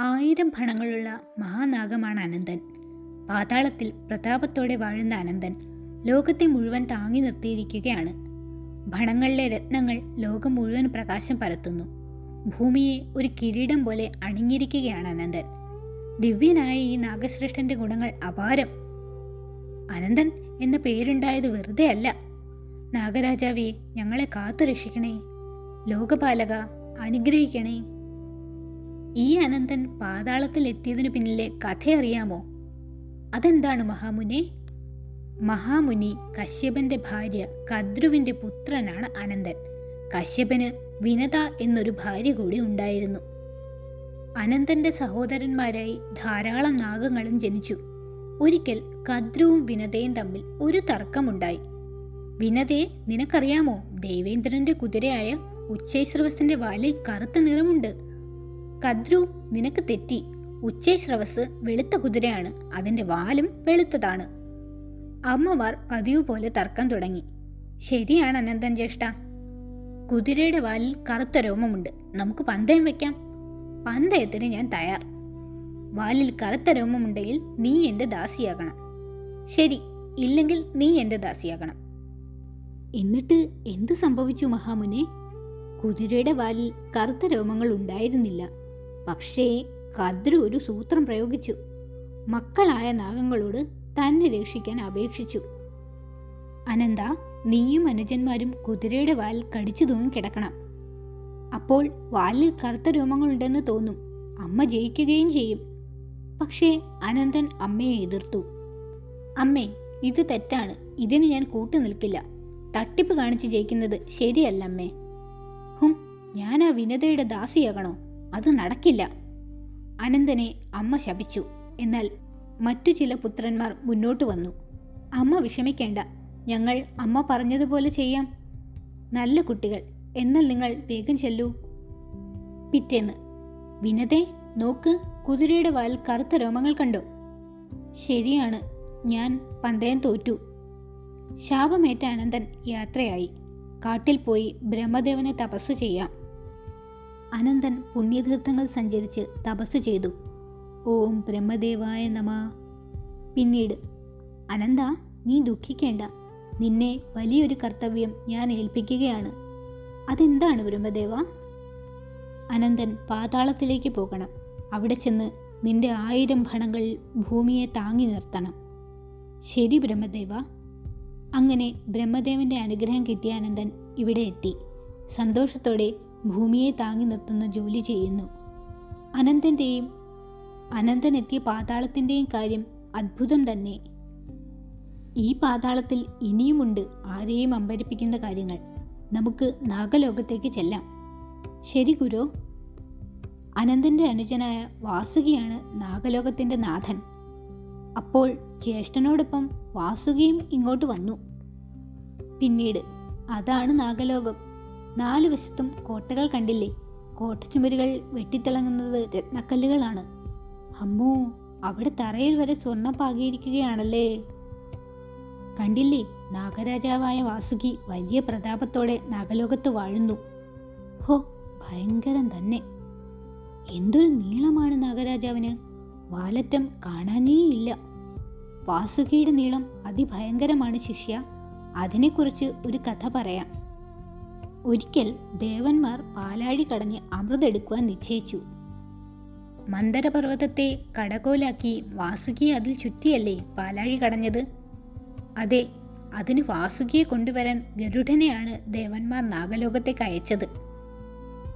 ആയിരം ഭണങ്ങളുള്ള മഹാനാഗമാണ് അനന്തൻ. പാതാളത്തിൽ പ്രതാപത്തോടെ വാഴുന്ന അനന്തൻ ലോകത്തെ മുഴുവൻ താങ്ങി നിർത്തിയിരിക്കുകയാണ്. ഭണങ്ങളിലെ രത്നങ്ങൾ ലോകം മുഴുവൻ പ്രകാശം പരത്തുന്നു. ഭൂമിയെ ഒരു കിരീടം പോലെ അണിഞ്ഞിരിക്കുകയാണ് അനന്തൻ. ദിവ്യനായ ഈ നാഗശ്രേഷ്ഠന്റെ ഗുണങ്ങൾ അപാരം. അനന്തൻ എന്ന പേരുണ്ടായത് വെറുതെ അല്ല. നാഗരാജാവേ ഞങ്ങളെ കാത്തു രക്ഷിക്കണേ ലോകപാലക അനുഗ്രഹിക്കണേ. ഈ അനന്തൻ പാതാളത്തിൽ എത്തിയതിനു പിന്നിലെ കഥ അറിയാമോ അതെന്താണ് മഹാമുനെ? മഹാമുനി കശ്യപന്റെ ഭാര്യ കദ്രുവിന്റെ പുത്രനാണ് അനന്തൻ. കശ്യപന് വിനത എന്നൊരു ഭാര്യ കൂടി ഉണ്ടായിരുന്നു. അനന്തന്റെ സഹോദരന്മാരായി ധാരാളം നാഗങ്ങളും ജനിച്ചു. ഒരിക്കൽ കദ്രുവും വിനതയും തമ്മിൽ ഒരു തർക്കമുണ്ടായി. വിനതയെ നിനക്കറിയാമോ? ദേവേന്ദ്രന്റെ കുതിരയായ ഉച്ചൈശ്രവസിന്റെ വാലിൽ കറുത്ത നിറമുണ്ട്. കദ്രു നിനക്ക് തെറ്റി. ഉച്ചൈശ്രവസ് വെളുത്ത കുതിരയാണ്. അതിന്റെ വാലും വെളുത്തതാണ്. അമ്മമാർ പതിവ് പോലെ തർക്കം തുടങ്ങി. ശരിയാണ് അനന്തൻ ജ്യേഷ്ഠ. കുതിരയുടെ വാലിൽ കറുത്ത രോമമുണ്ട്. നമുക്ക് പന്തയം വെക്കാം. പന്തയത്തിന് ഞാൻ തയ്യാർ. വാലിൽ കറുത്ത രോമമുണ്ടെങ്കിൽ നീ എന്റെ ദാസിയാകണം. ശരി ഇല്ലെങ്കിൽ നീ എന്റെ ദാസിയാകണം. എന്നിട്ട് എന്ത് സംഭവിച്ചു മഹാമുനെ? കുതിരയുടെ വാലിൽ കറുത്ത രോമങ്ങൾ ഉണ്ടായിരുന്നില്ല. പക്ഷേ കദ്രു ഒരു സൂത്രം പ്രയോഗിച്ചു. മക്കളായ നാഗങ്ങളോട് തന്നെ രക്ഷിക്കാൻ അപേക്ഷിച്ചു. അനന്ത നീയും അനുജന്മാരും കുതിരയുടെ വാലിൽ കടിച്ചു തൂങ്ങി കിടക്കണം. അപ്പോൾ വാലിൽ കറുത്ത രോമങ്ങളുണ്ടെന്ന് തോന്നും. അമ്മ ജയിക്കുകയും ചെയ്യും. പക്ഷേ അനന്തൻ അമ്മയെ എതിർത്തു. അമ്മേ ഇത് തെറ്റാണ്. ഇതിന് ഞാൻ കൂട്ടു നിൽക്കില്ല തട്ടിപ്പ് കാണിച്ച് ജയിക്കുന്നത് ശരിയല്ല അമ്മേ ഹും ഞാൻ ആ വിനതയുടെ ദാസിയാകണോ? അത് നടക്കില്ല. അനന്തനെ അമ്മ ശപിച്ചു. എന്നാൽ മറ്റു ചില പുത്രന്മാർ മുന്നോട്ട് വന്നു. അമ്മ വിഷമിക്കേണ്ട. ഞങ്ങൾ അമ്മ പറഞ്ഞതുപോലെ ചെയ്യാം. നല്ല കുട്ടികൾ. എന്നാൽ നിങ്ങൾ വേഗം ചെല്ലൂ. പിറ്റേന്ന്. വിനതേ നോക്ക്. കുതിരയുടെ വാൽ കറുത്ത രോമങ്ങൾ കണ്ടോ. ശരിയാണ്. ഞാൻ പന്തയം തോറ്റു. ശാപമേറ്റ അനന്തൻ യാത്രയായി. കാട്ടിൽ പോയി ബ്രഹ്മദേവനെ തപസ് ചെയ്യാം. അനന്തൻ പുണ്യതീർത്ഥങ്ങൾ സഞ്ചരിച്ച് തപസ് ചെയ്തു. ഓം ബ്രഹ്മദേവായ നമ. പിന്നീട് അനന്ത നീ ദുഃഖിക്കേണ്ട. നിന്നെ വലിയൊരു കർത്തവ്യം ഞാൻ ഏൽപ്പിക്കുകയാണ്. അതെന്താണ് ബ്രഹ്മദേവ? അനന്തൻ പാതാളത്തിലേക്ക് പോകണം. അവിടെ ചെന്ന് നിന്റെ ആയിരം ഭണങ്ങൾ ഭൂമിയെ താങ്ങി നിർത്തണം. ശരി ബ്രഹ്മദേവ. അങ്ങനെ ബ്രഹ്മദേവന്റെ അനുഗ്രഹം കിട്ടിയ അനന്തൻ ഇവിടെ എത്തി. സന്തോഷത്തോടെ ഭൂമിയെ താങ്ങി നിർത്തുന്ന ജോലി ചെയ്യുന്നു. അനന്തന്റെയും അനന്തനെത്തിയ പാതാളത്തിന്റെയും കാര്യം അത്ഭുതം തന്നെ. ഈ പാതാളത്തിൽ ഇനിയുമുണ്ട് ആരെയും അമ്പരിപ്പിക്കുന്ന കാര്യങ്ങൾ. നമുക്ക് നാഗലോകത്തേക്ക് ചെല്ലാം. ശരി ഗുരു. അനന്തന്റെ അനുജനായ വാസുകിയാണ് നാഗലോകത്തിന്റെ നാഥൻ. അപ്പോൾ ജ്യേഷ്ഠനോടൊപ്പം വാസുകിയും ഇങ്ങോട്ട് വന്നു. പിന്നീട് അതാണ് നാഗലോകം. നാല് വശത്തും കോട്ടകൾ കണ്ടില്ലേ? കോട്ടച്ചുമരുകൾ വെട്ടിത്തിളങ്ങുന്നത് രത്നക്കല്ലുകളാണ്. അമ്മോ അവിടെ തറയിൽ വരെ സ്വർണം പാകിയിരിക്കുകയാണല്ലേ? കണ്ടില്ലേ? നാഗരാജാവായ വാസുകി വലിയ പ്രതാപത്തോടെ നാഗലോകത്ത് വാഴുന്നു. ഹോ ഭയങ്കരം തന്നെ. എന്തൊരു നീളമാണ് നാഗരാജാവിന്. വാലറ്റം കാണാനേ ഇല്ല വാസുകിയുടെ നീളം അതിഭയങ്കരമാണ് ശിഷ്യ. അതിനെക്കുറിച്ച് ഒരു കഥ പറയാം. ഒരിക്കൽ ദേവന്മാർ പാലാഴി കടഞ്ഞ് അമൃതെടുക്കുവാൻ നിശ്ചയിച്ചു. മന്ദരപർവതത്തെ കടകോലാക്കി വാസുകി അതിൽ ചുറ്റിയല്ലേ പാലാഴി കടഞ്ഞത്? അതെ അതിന് വാസുകിയെ കൊണ്ടുവരാൻ ഗരുഡനെയാണ് ദേവന്മാർ നാഗലോകത്തേക്ക് അയച്ചത്.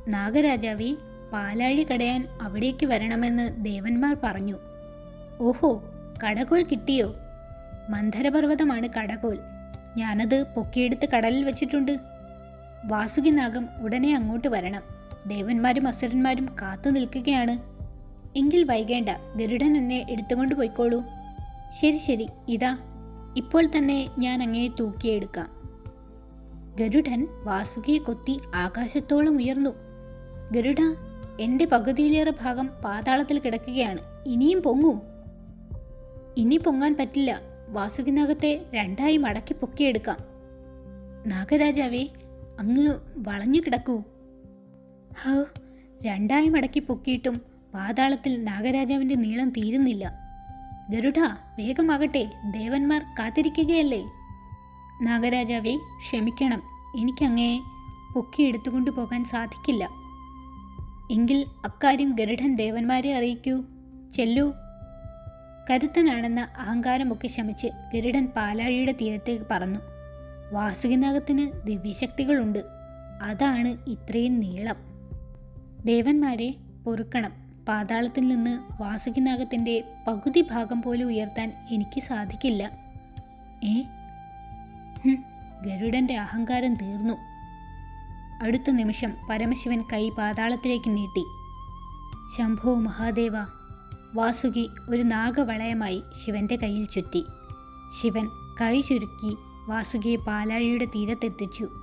നാഗരാജാവി പാലാഴി കടയാൻ അവിടേക്ക് വരണമെന്ന് ദേവന്മാർ പറഞ്ഞു. ഓഹോ കടകോൽ കിട്ടിയോ? മന്ധരപർവതമാണ് കടകോൽ. ഞാനത് പൊക്കിയെടുത്ത് കടലിൽ വെച്ചിട്ടുണ്ട്. വാസുകി നാഗം ഉടനെ അങ്ങോട്ട് വരണം. ദേവന്മാരും അസുരന്മാരും കാത്തു നിൽക്കുകയാണ്. എങ്കിൽ വൈകേണ്ട ഗരുഡൻ എന്നെ എടുത്തുകൊണ്ട് പോയിക്കോളൂ. ശരി ശരി ഇതാ. ഇപ്പോൾ തന്നെ ഞാൻ അങ്ങയെ തൂക്കിയെടുക്കാം. ഗരുഡൻ വാസുകിയെ കൊത്തി ആകാശത്തോളം ഉയർന്നു. ഗരുഡ എന്റെ പകുതിയിലേറെ ഭാഗം പാതാളത്തിൽ കിടക്കുകയാണ്. ഇനിയും പൊങ്ങൂ. ഇനി പൊങ്ങാൻ പറ്റില്ല. വാസുകിനകത്തെ രണ്ടായി മടക്കി പൊക്കിയെടുക്കാം. നാഗരാജാവേ അങ്ങ് വളഞ്ഞു കിടക്കൂ. ഹ രണ്ടായി മടക്കി പൊക്കിയിട്ടും പാതാളത്തിൽ നാഗരാജാവിന്റെ നീളം തീരുന്നില്ല. ഗരുഡ വേഗമാകട്ടെ ദേവന്മാർ കാത്തിരിക്കുകയല്ലേ? നാഗരാജാവേ ക്ഷമിക്കണം. എനിക്കങ്ങയെ പൊക്കിയെടുത്തുകൊണ്ടു പോകാൻ സാധിക്കില്ല. എങ്കിൽ അക്കാര്യം ഗരുഡൻ ദേവന്മാരെ അറിയിക്കൂ. ചെല്ലൂ. കരുത്തനാണെന്ന അഹങ്കാരമൊക്കെ ശമിച്ച് ഗരുഡൻ പാലാഴിയുടെ തീരത്തേക്ക് പറന്നു. വാസുകിനാഗത്തിന് ദിവ്യശക്തികളുണ്ട്. അതാണ് ഇത്രയും നീളം. ദേവന്മാരെ പൊറുക്കണം. പാതാളത്തിൽ നിന്ന് വാസുകിനാഗത്തിന്റെ പകുതി ഭാഗം പോലും ഉയർത്താൻ എനിക്ക് സാധിക്കില്ല. ഏ? ഗരുഡന്റെ അഹങ്കാരം തീർന്നു. അടുത്ത നിമിഷം പരമശിവൻ കൈ പാതാളത്തിലേക്ക് നീട്ടി. ശംഭോ മഹാദേവ വാസുകി ഒരു നാഗവളയമായി ശിവന്റെ കയ്യിൽ ചുറ്റി. ശിവൻ കൈ ചുരുക്കി വാസുകിയെ പാലാഴിയുടെ തീരത്തെത്തിച്ചു.